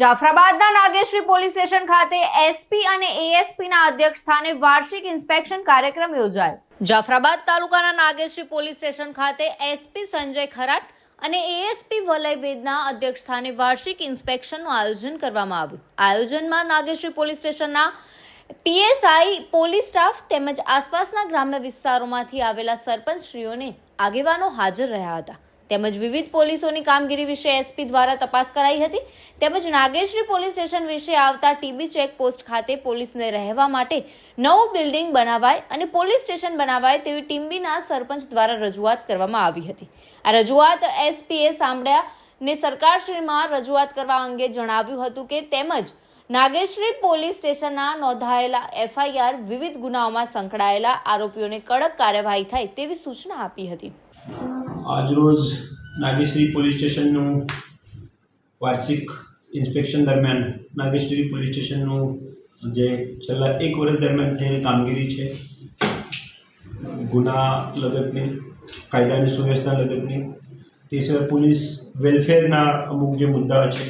જાફરાબાદના Nageshri police station ખાતે SP અને ASP ના અધ્યક્ષ સ્થાને વાર્ષિક ઇન્સ્પેક્શન કાર્યક્રમ યોજાયો. જાફરાબાદ તાલુકાના નાગેશ્રી પોલીસ સ્ટેશન ખાતે એસપી સંજય ખરાટ અને એએસપી વલય વેદના અધ્યક્ષ સ્થાને વાર્ષિક ઇન્સ્પેક્શનનું આયોજન કરવામાં આવ્યું. આયોજનમાં નાગેશ્રી પોલીસ સ્ટેશનના પીએસઆઈ પોલીસ સ્ટાફ તેમજ આસપાસના ગ્રામ્ય વિસ્તારોમાંથી આવેલા સરપંચશ્રીઓને આગેવાનો હાજર રહ્યા હતા. તેમજ વિવિધ પોલીસોની કામગીરી વિશે એસપી દ્વારા તપાસ કરાઈ હતી. તેમજ નાગેશ્રી પોલીસ સ્ટેશન વિશે આવતા ટીબી ચેકપોસ્ટ ખાતે પોલીસને રહેવા માટે નવું બિલ્ડિંગ બનાવાય અને પોલીસ સ્ટેશન બનાવાય તેવી ટીમ્બીના સરપંચ દ્વારા રજૂઆત કરવામાં આવી હતી. આ રજૂઆત એસપીએ સાંભળ્યા ને સરકારશ્રીમાં રજૂઆત કરવા અંગે જણાવ્યું હતું કે તેમજ નાગેશ્રી પોલીસ સ્ટેશનના નોંધાયેલા એફઆઈઆર વિવિધ ગુનાઓમાં સંકળાયેલા આરોપીઓને કડક કાર્યવાહી થાય તેવી સૂચના આપી હતી. આજરોજ નાગેશ્રી પોલીસ સ્ટેશનનું વાર્ષિક ઇન્સ્પેક્શન દરમિયાન નાગેશ્રી પોલીસ સ્ટેશનનું જે છેલ્લા એક વર્ષ દરમિયાન થયેલી કામગીરી છે, ગુના લગતની, કાયદાની સુવ્યવસ્થા લગતની, તે સિવાય પોલીસ વેલફેરના અમુક જે મુદ્દાઓ છે,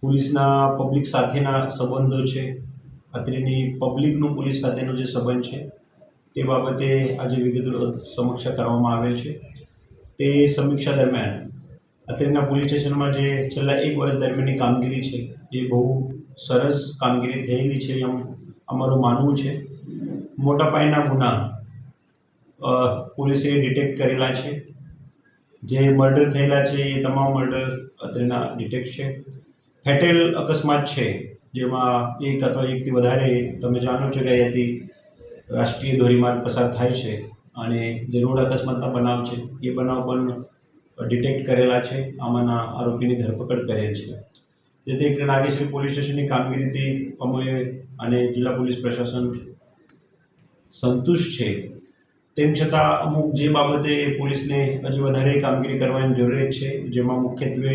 પોલીસના પબ્લિક સાથેના સંબંધો છે, અત્રેની પબ્લિકનો પોલીસ સાથેનો જે સંબંધ છે તે બાબતે આજે વિગતો સમીક્ષા કરવામાં આવેલ છે. તે સમીક્ષા દરમિયાન અત્યારના પોલીસ સ્ટેશનમાં જે છેલ્લા એક વર્ષ દરમિયાનની કામગીરી છે, એ બહુ સરસ કામગીરી થયેલી છે એમ અમારું માનવું છે. મોટા પાયના ગુના પોલીસે ડિટેક્ટ કરેલા છે. જે મર્ડર થયેલા છે, એ તમામ મર્ડર અત્રેના ડિટેક્ટ છે. ફેટેલ અકસ્માત છે, જેમાં એક અથવા એકથી વધારે, તમે જાણો છો કે અહીંયાથી રાષ્ટ્રીય ધોરીમાર્ગ પસાર થાય છે અને જે રોડ અકસ્માતના બનાવ છે, એ બનાવ પણ ડિટેક્ટ કરેલા છે, આમાંના આરોપીની ધરપકડ કરેલ છે. જેથી એક નાગેશ્વરી પોલીસ સ્ટેશનની કામગીરીથી અમે અને જિલ્લા પોલીસ પ્રશાસન સંતુષ્ટ છે. તેમ છતાં અમુક જે બાબતે પોલીસને હજી વધારે કામગીરી કરવાની જરૂરિયાત છે, જેમાં મુખ્યત્વે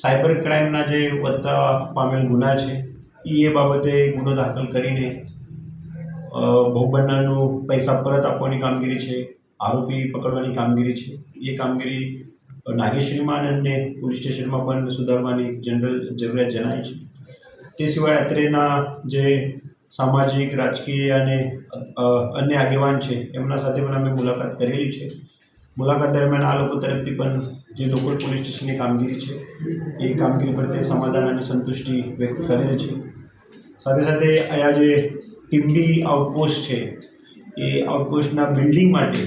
સાયબર ક્રાઇમના જે વધતા પામેલ ગુના છે એ બાબતે ગુનો દાખલ કરીને અ, પૈસા પરત આપવાની કામગીરી છે આરોપી પકડવાની કામગીરી છે. એ કામગીરી અ, નાગેશ્વરીમાં અને પોલીસ સ્ટેશનમાં પણ સુધારવાની જનરલ જરૂરિયાત જણાય છે. તે સિવાય અત્રેના જે સામાજિક રાજકીય અને અન્ય આગેવાન છે એમના સાથે પણ અમે મુલાકાત કરેલી છે. મુલાકાત દરમિયાન આ લોકો તરફથી પણ જે લોકલ પોલીસ સ્ટેશનની કામગીરી છે એ કામગીરી પ્રત્યે સમાધાન અને સંતુષ્ટિ વ્યક્ત કરેલ છે. સાથે સાથે અહીંયા જે ટીમ્બી આઉટપોસ્ટ છે. એ આઉટપોસ્ટના બિલ્ડિંગ માટે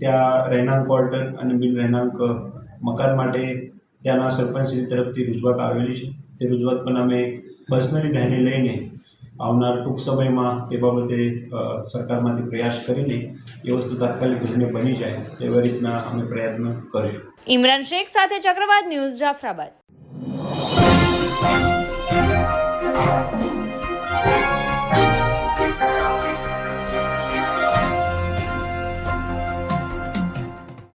ત્યાં રહેણાંક ક્વાર્ટર અને બિન રહેણાંક મકાન માટે ત્યાંના સરપંચશ્રી તરફથી રજૂઆત આવેલી છે. તે રજૂઆત પણ અમે પર્સનલી ધ્યાને લઈને આવનાર ટૂંક સમયમાં તે બાબતે સરકારમાંથી પ્રયાસ કરીને એ વસ્તુ તાત્કાલિક ધોરણે બની જાય તેવી રીતના અમે પ્રયત્ન કરીશું. ઇમરાન શેખ સાથે ચક્રવાત ન્યૂઝ જાફરાબાદ.